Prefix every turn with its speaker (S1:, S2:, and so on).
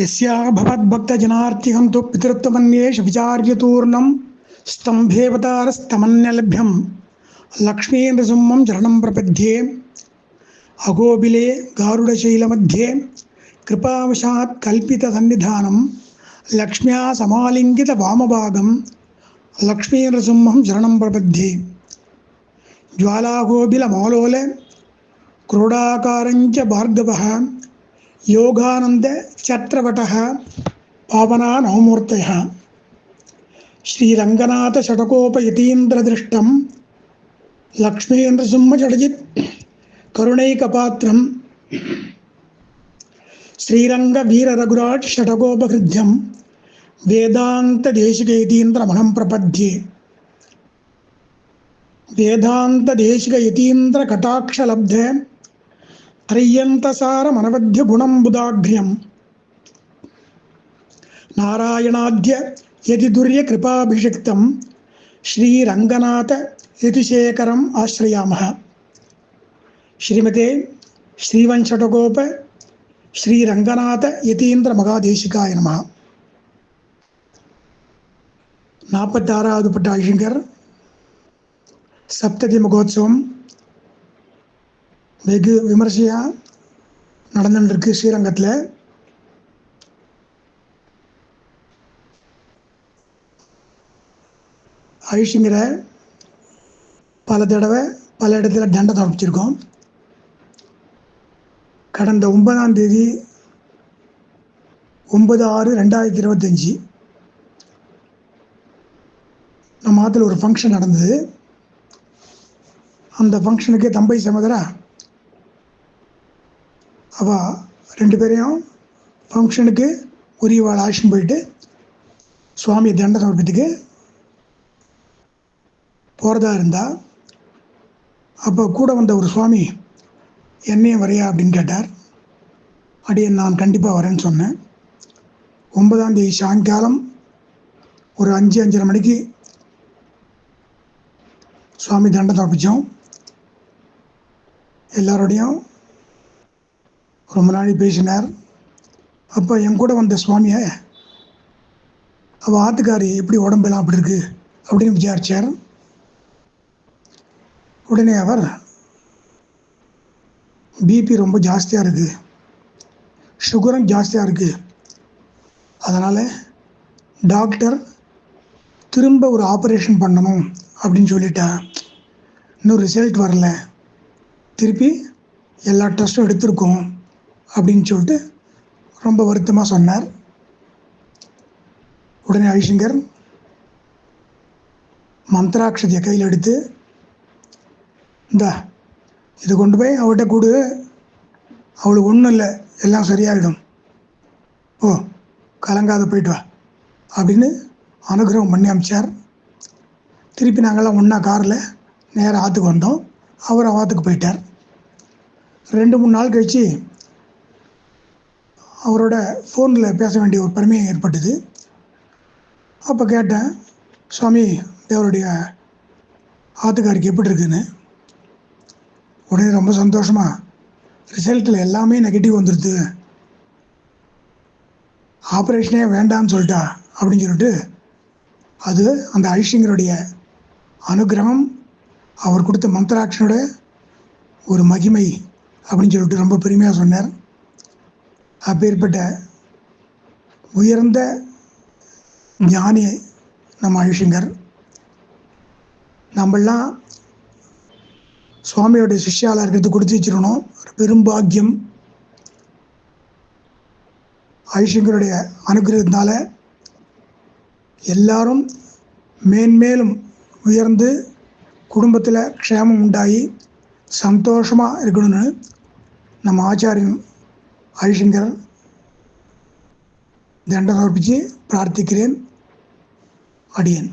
S1: यस्या भवद्भक्तजनार्तिहं तु पितृत्वमन्येष विचार्यतूर्णं स्तम्भेवतारस्तमन्यलभ्यं। लक्ष्मीनृसिंहं चरणं प्रपद्ये। अगोबिले गारुडशैलमध्ये कृपावशात् कल्पितसन्निधानं लक्ष्म्या समालिङ्गितवामभागं लक्ष्मीनृसिंहं शरणं प्रपद्ये। ज्वालागोबिलमालोल, क्रोडाकारञ्च भार्गवः योगानंद चक्रवट पावनान होमूर्त श्रीरंगनाथ षटकोपयतीन्द्रदृष्ट लक्ष्मीन्द्रसिंहषडजित वेदांत देशिक यतीन्द्र वेदान्तदेशिकयतीन्द्रमणं प्रपद्ये। वेदांत देशिक यतीन्द्र कटाक्ष वेदान्तदेशिकयतीन्द्रकटाक्षलब्धे त्रय्यन्तसारमनवध्य गुणं नारायणाद्य यदि दुर्यकृपाभिषिक्तं श्रीरङ्गनाथ यतिशेखरम् आश्रयामः श्रीमते श्रीवंशटगोप श्रीरङ्गनाथ यतीन्द्रमகாதேசிகாய நம நாற்பத்தாறாவது பட்டாஷங்கர் சப்ததி மகோத்சவம் வெகு விமர்சையாக நடந்துட்டுருக்கு ஸ்ரீரங்கத்தில். ஐஷுங்கிற பல தடவை பல இடத்துல தண்டை தொடப்பிச்சிருக்கோம் கடந்த ஒன்பதாம் தேதி ஒன்பது ஆறு ரெண்டாயிரத்தி இருபத்தஞ்சி நம்ம ஆற்றுல ஒரு ஃபங்க்ஷன் நடந்தது. அந்த ஃபங்க்ஷனுக்கு தம்பை சமதரா அவள் ரெண்டு பேரையும் ஃபங்க்ஷனுக்கு உரியவாள் ஆக்ஷன் போயிட்டு சுவாமி தண்ட சமர்ப்பத்துக்கு போகிறதா இருந்தா அப்போ கூட வந்த ஒரு சுவாமி என்னையும் வரையா அப்படின்னு கேட்டார். அடியே நான் கண்டிப்பாக வரேன்னு சொன்னேன். ஒன்பதாம் தேதி சாயங்காலம் ஒரு அஞ்சு அஞ்சரை மணிக்கு சுவாமி தண்டம் தப்பிச்சோம் எல்லாரோடையும் ரொம்ப நாளை பேசினார். அப்போ என் கூட வந்த சுவாமியை அவள் ஆத்துக்காரி எப்படி உடம்பெல்லாம் அப்படி இருக்கு? அப்படின்னு விசாரித்தார் உடனே அவர் பிபி ரொம்ப ஜாஸ்தியாக இருக்குது சுகரும் ஜாஸ்தியாக இருக்குது அதனால் டாக்டர் திரும்ப ஒரு ஆப்ரேஷன் பண்ணணும் அப்படின்னு சொல்லிட்டா இன்னும் ரிசல்ட் வரல. திருப்பி எல்லா டெஸ்ட்டும் எடுத்திருக்கோம். அப்படின்னு சொல்லிட்டு ரொம்ப வருத்தமாக சொன்னார். உடனே ஹரிசங்கர் மந்திராட்சதியை கையில் எடுத்து இந்த இது கொண்டு போய் அவட்ட கொடு. அவளுக்கு ஒன்றும் இல்லை எல்லாம் சரியாயிடும். ஓ கலங்காத போயிட்டு வா அப்படின்னு அனுகிரகம் பண்ணி அமிச்சார். திருப்பி நாங்கள்லாம் ஒன்றா காரில் நேராக ஆற்றுக்கு வந்தோம். அவர் ஆற்றுக்கு போயிட்டார். ரெண்டு மூணு நாள் கழித்து அவரோட ஃபோனில் பேச வேண்டிய ஒரு பெருமையை ஏற்பட்டது. அப்போ கேட்டேன் சுவாமி தேவருடைய ஆத்துக்காரிக்கு எப்படி இருக்குன்னு? உடனே ரொம்ப சந்தோஷமாக ரிசல்ட்டில் எல்லாமே நெகட்டிவ் வந்துடுது ஆப்ரேஷனே வேண்டாம்னு சொல்லிட்டா அப்படின்னு சொல்லிட்டு அது அந்த ஐஷிங்கருடைய அனுகிரகம் அவர் கொடுத்த மந்திராட்சனோட ஒரு மகிமை அப்படின்னு சொல்லிட்டு ரொம்ப பெருமையாக சொன்னார். அப்பேற்பட்ட உயர்ந்த ஞானி நம்ம ஐஷிங்கர் நம்மெல்லாம் சுவாமியோட சிஷ்யாவில் இருக்கிறது கொடுத்து வச்சிடணும் ஒரு பெரும்பாக்கியம் ஐஷங்கருடைய அனுகிரகத்தினால எல்லாரும் மேன்மேலும் உயர்ந்து குடும்பத்தில் க்ஷேமம் உண்டாகி சந்தோஷமாக இருக்கணும்னு நம்ம ஆச்சாரியன் ഹരിശങ്കർ ദണ്ഡമർപ്പിച്ച് പ്രാർത്ഥിക്കുകയും അടിയൻ.